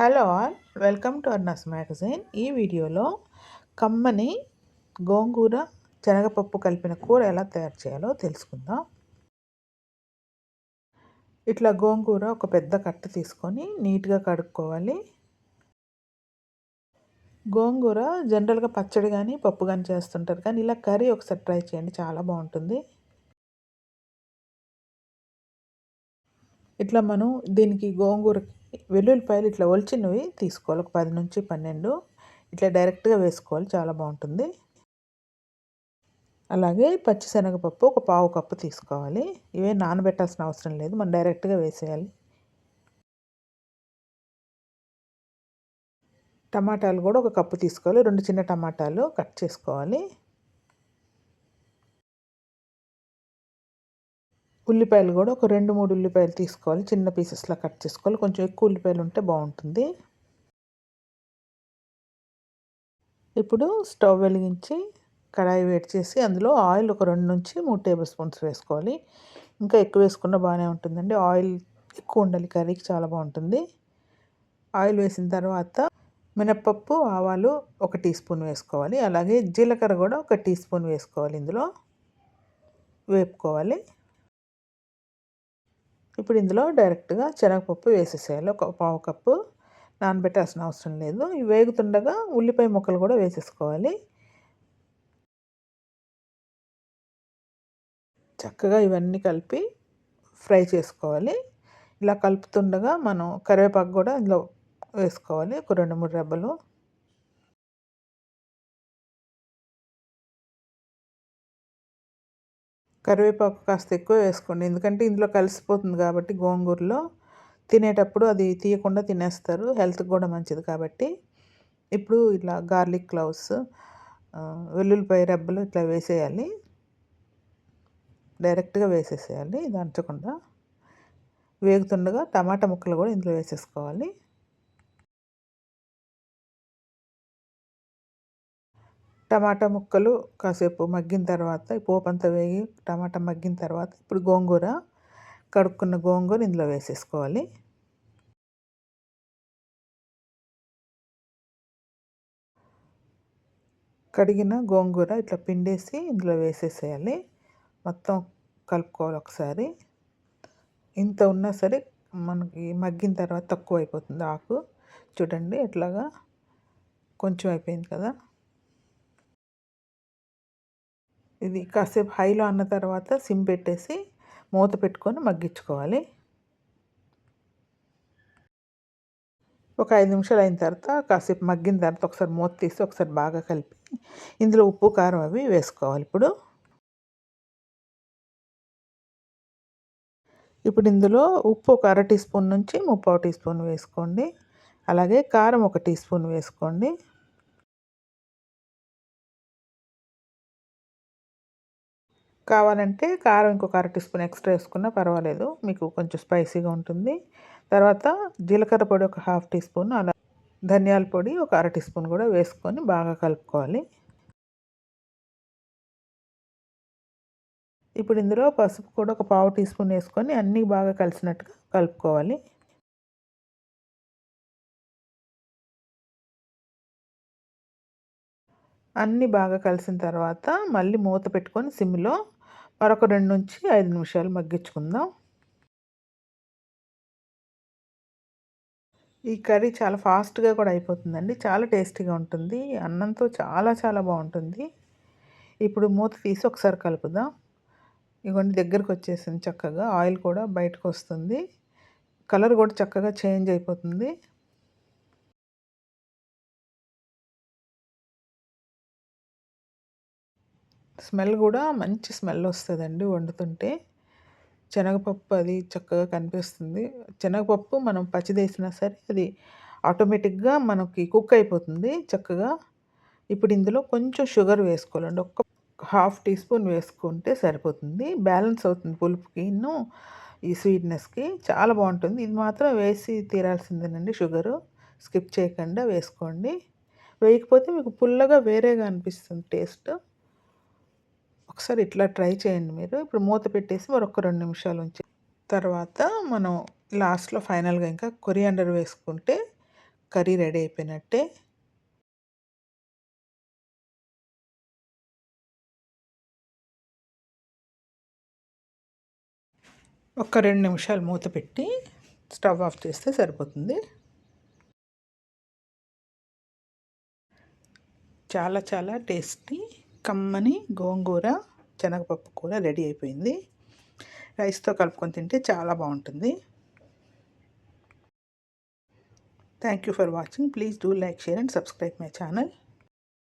Hello all welcome to అర్నస్ magazine. ఈ వీడియోలో కమ్మని గోంగూర శనగపప్పు కలిపిన కూర ఎలా తయారు చేయాలో తెలుసుకుందాం. ఇట్లా గోంగూర ఒక పెద్ద కట్ట తీసుకొని నీట్గా కడుక్కోవాలి. గోంగూర జనరల్గా పచ్చడి కానీ పప్పు కానీ చేస్తుంటారు కానీ ఇలా కర్రీ ఒకసారి ట్రై చేయండి చాలా బాగుంటుంది. ఇట్లా మనం దీనికి గోంగూరకి వెల్లుల్లిపాయలు ఇట్లా ఒలిచినవి తీసుకోవాలి. ఒక పది నుంచి పన్నెండు. ఇట్లా డైరెక్ట్గా వేసుకోవాలి. చాలా బాగుంటుంది. అలాగే పచ్చిశనగపప్పు ఒక పావు కప్పు తీసుకోవాలి. ఇవే నానబెట్టాల్సిన అవసరం లేదు. మనం డైరెక్ట్గా వేసేయాలి. టమాటాలు కూడా ఒక కప్పు తీసుకోవాలి. రెండు చిన్న టమాటాలు కట్ చేసుకోవాలి. ఉల్లిపాయలు కూడా ఒక రెండు మూడు ఉల్లిపాయలు తీసుకోవాలి. చిన్న పీసెస్లా కట్ చేసుకోవాలి. కొంచెం ఎక్కువ ఉల్లిపాయలు ఉంటే బాగుంటుంది. ఇప్పుడు స్టవ్ వెలిగించి కడాయి వేడి చేసి అందులో ఆయిల్ ఒక రెండు నుంచి మూడు టేబుల్ స్పూన్స్ వేసుకోవాలి. ఇంకా ఎక్కువ వేసుకున్న బాగానే ఉంటుందండి. ఆయిల్ ఎక్కువ ఉండాలి. కర్రీకి చాలా బాగుంటుంది. ఆయిల్ వేసిన తర్వాత మినప్పప్పు ఆవాలు ఒక టీ స్పూన్ వేసుకోవాలి. అలాగే జీలకర్ర కూడా ఒక టీ స్పూన్ వేసుకోవాలి ఇందులో. వేపుకోవాలి. ఇప్పుడు ఇందులో డైరెక్ట్గా శనగపప్పు వేసేసేయాలి. ఒక పావు కప్పు నానబెట్టాల్సిన అవసరం లేదు. ఇవి వేగుతుండగా ఉల్లిపాయ ముక్కలు కూడా వేసేసుకోవాలి. చక్కగా ఇవన్నీ కలిపి ఫ్రై చేసుకోవాలి. ఇలా కలుపుతుండగా మనం కరివేపాకు కూడా ఇందులో వేసుకోవాలి. ఒక రెండు మూడు రెబ్బలు కరివేపాకు కాస్త ఎక్కువ వేసుకోండి. ఎందుకంటే ఇందులో కలిసిపోతుంది కాబట్టి గోంగూరలో తినేటప్పుడు అది తీయకుండా తినేస్తారు. హెల్త్కి కూడా మంచిది కాబట్టి. ఇప్పుడు ఇట్లా గార్లిక్ క్లౌస్ వెల్లుల్లిపాయ రెబ్బలు ఇట్లా వేసేయాలి. డైరెక్ట్గా వేసేసేయాలి. దంచకుండా వేగుతుండగా టమాటా ముక్కలు కూడా ఇందులో వేసేసుకోవాలి. టమాటా ముక్కలు కాసేపు మగ్గిన తర్వాత పోపు అంతా వేగి టమాటా మగ్గిన తర్వాత ఇప్పుడు గోంగూర కడుక్కున్న గోంగూర ఇందులో వేసేసుకోవాలి. కడిగిన గోంగూర ఇట్లా పిండేసి ఇందులో వేసేసేయాలి. మొత్తం కలుపుకోవాలి ఒకసారి. ఇంత ఉన్నా సరే మనకి మగ్గిన తర్వాత తక్కువ అయిపోతుంది ఆకు. చూడండి ఎట్లాగా కొంచెం అయిపోయింది కదా. ఇది కాసేపు హైలో అన్న తర్వాత సిమ్ పెట్టేసి మూత పెట్టుకొని మగ్గించుకోవాలి. ఒక ఐదు నిమిషాలు అయిన తర్వాత కాసేపు మగ్గిన తర్వాత ఒకసారి మూత తీసి ఒకసారి బాగా కలిపి ఇందులో ఉప్పు కారం అవి వేసుకోవాలి ఇప్పుడు. ఇప్పుడు ఇందులో ఉప్పు ఒక అర టీ స్పూన్ నుంచి ముప్పావు టీ స్పూన్ వేసుకోండి. అలాగే కారం ఒక టీ స్పూన్ వేసుకోండి. కావాలంటే కారం ఇంకొక అర టీ స్పూన్ ఎక్స్ట్రా వేసుకున్నా పర్వాలేదు మీకు కొంచెం స్పైసీగా ఉంటుంది. తర్వాత జీలకర్ర పొడి ఒక హాఫ్ టీ స్పూన్ అలా ధనియాల పొడి ఒక అర టీ స్పూన్ కూడా వేసుకొని బాగా కలుపుకోవాలి. ఇప్పుడు ఇందులో పసుపు కూడా ఒక పావు టీ స్పూన్ వేసుకొని అన్నీ బాగా కలిసినట్టుగా కలుపుకోవాలి. అన్నీ బాగా కలిసిన తర్వాత మళ్ళీ మూత పెట్టుకొని సిమ్లో మరొక రెండు నుంచి ఐదు నిమిషాలు మగ్గించుకుందాం. ఈ కర్రీ చాలా ఫాస్ట్గా కూడా అయిపోతుందండి. చాలా టేస్టీగా ఉంటుంది. అన్నంతో చాలా చాలా బాగుంటుంది. ఇప్పుడు మూత తీసి ఒకసారి కలుపుదాం. ఇవన్నీ దగ్గరకు వచ్చేసింది చక్కగా. ఆయిల్ కూడా బయటకు వస్తుంది. కలర్ కూడా చక్కగా చేంజ్ అయిపోతుంది. స్మెల్ కూడా మంచి స్మెల్ వస్తుందండి వండుతుంటే. శనగపప్పు అది చక్కగా కనిపిస్తుంది. శనగపప్పు మనం పచ్చిదేసినా సరే అది ఆటోమేటిక్గా మనకి కుక్ అయిపోతుంది చక్కగా. ఇప్పుడు ఇందులో కొంచెం షుగర్ వేసుకోవాలండి. ఒక్క హాఫ్ టీ స్పూన్ వేసుకుంటే సరిపోతుంది. బ్యాలెన్స్ అవుతుంది పులుపుకి. ఈ స్వీట్నెస్కి చాలా బాగుంటుంది. ఇది మాత్రం వేసి తీరాల్సిందేనండి షుగరు. స్కిప్ చేయకుండా వేసుకోండి. వేయకపోతే మీకు పుల్లగా వేరేగా అనిపిస్తుంది టేస్ట్. ఒకసారి ఇట్లా ట్రై చేయండి మీరు. ఇప్పుడు మూత పెట్టేసి మరొక రెండు నిమిషాలు ఉంచి తర్వాత మనం లాస్ట్లో ఫైనల్గా ఇంకా కొరియాండర్ వేసుకుంటే కర్రీ రెడీ అయిపోయినట్టే. ఒక రెండు నిమిషాలు మూత పెట్టి స్టవ్ ఆఫ్ చేస్తే సరిపోతుంది. చాలా చాలా టేస్టీ కమ్మని గోంగూర శనగపప్పు కూర రెడీ అయిపోయింది. రైస్తో కలుపుకొని తింటే చాలా బాగుంటుంది. Thank you for watching please do like share and subscribe my channel